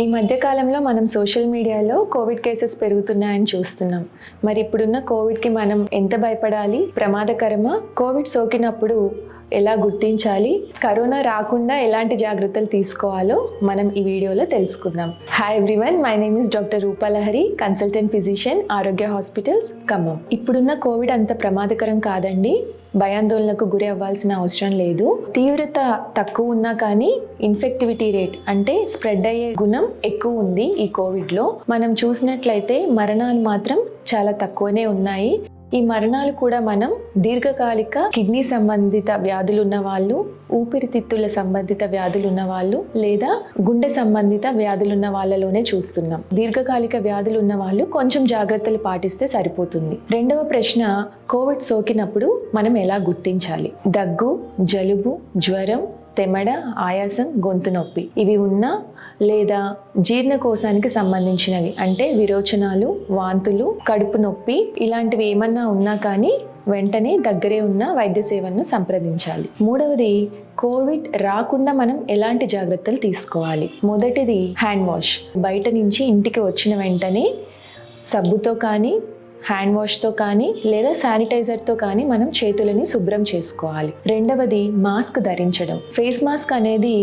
ఈ మధ్య కాలంలో మనం సోషల్ మీడియాలో కోవిడ్ కేసెస్ పెరుగుతున్నాయని చూస్తున్నాం. మరి ఇప్పుడున్న కోవిడ్కి మనం ఎంత భయపడాలి? ప్రమాదకరమా? కోవిడ్ సోకినప్పుడు ఎలా గుర్తించాలి కరోనా రాకుండా ఎలాంటి జాగ్రత్తలు తీసుకోవాలో మనం ఈ వీడియోలో తెలుసుకుందాం. Hi everyone my name is doctor Rupalahari consultant physician Arogya hospitals Khammam ఇప్పుడున్న కోవిడ్ అంత ప్రమాదకరం కాదండి. భయాందోళనకు గురి అవ్వాల్సిన అవసరం లేదు. తీవ్రత తక్కువ ఉన్నా కానీ ఇన్ఫెక్టివిటీ రేట్ అంటే స్ప్రెడ్ అయ్యే గుణం ఎక్కువ ఉంది ఈ కోవిడ్లో మనం చూసినట్లయితే మరణాలు మాత్రం చాలా తక్కువనే ఉన్నాయి. ఈ మరణాలు కూడా మనం దీర్ఘకాలిక కిడ్నీ సంబంధిత వ్యాధులు ఉన్న వాళ్ళు ఊపిరితిత్తుల సంబంధిత వ్యాధులు ఉన్న వాళ్ళు లేదా గుండె సంబంధిత వ్యాధులు ఉన్న వాళ్ళలోనే చూస్తున్నాం. దీర్ఘకాలిక వ్యాధులు ఉన్న వాళ్ళు కొంచెం జాగ్రత్తలు పాటిస్తే సరిపోతుంది. రెండవ ప్రశ్న కోవిడ్ సోకినప్పుడు మనం ఎలా గుర్తించాలి? దగ్గు జలుబు జ్వరం తెమడ ఆయాసం గొంతు నొప్పి. ఇవి ఉన్నా లేదా జీర్ణకోశానికి సంబంధించినవి అంటే విరోచనాలు వాంతులు కడుపు నొప్పి ఇలాంటివి ఏమన్నా ఉన్నా కానీ వెంటనే దగ్గరే ఉన్న వైద్య సేవలను సంప్రదించాలి. మూడవది కోవిడ్ రాకుండా మనం ఎలాంటి జాగ్రత్తలు తీసుకోవాలి? మొదటిది హ్యాండ్ వాష్. బయట నుంచి ఇంటికి వచ్చిన వెంటనే సబ్బుతో కానీ హ్యాండ్ వాష్తో కానీ లేదా శానిటైజర్తో కానీ మనం చేతులని శుభ్రం చేసుకోవాలి. రెండవది మాస్క్ ధరించడం. ఫేస్ మాస్క్ అనేది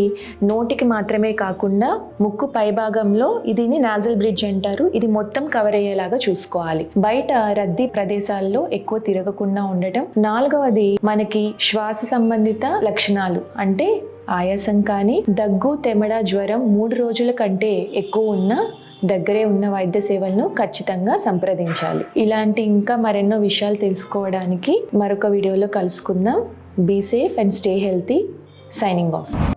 నోటికి మాత్రమే కాకుండా ముక్కు పైభాగంలో ఇదిని నాజల్ బ్రిడ్జ్ అంటారు. ఇది మొత్తం కవర్ అయ్యేలాగా చూసుకోవాలి. బయట రద్దీ ప్రదేశాల్లో ఎక్కువ తిరగకుండా ఉండటం. నాలుగవది మనకి శ్వాస సంబంధిత లక్షణాలు. అంటే ఆయాసం కానీ దగ్గు తెమడ జ్వరం మూడు రోజుల కంటే ఎక్కువ ఉన్న దగ్గరే ఉన్న వైద్య సేవలను ఖచ్చితంగా సంప్రదించాలి. ఇలాంటి ఇంకా మరెన్నో విషయాలు తెలుసుకోవడానికి మరొక వీడియోలో కలుసుకుందాం. Be safe and stay healthy signing off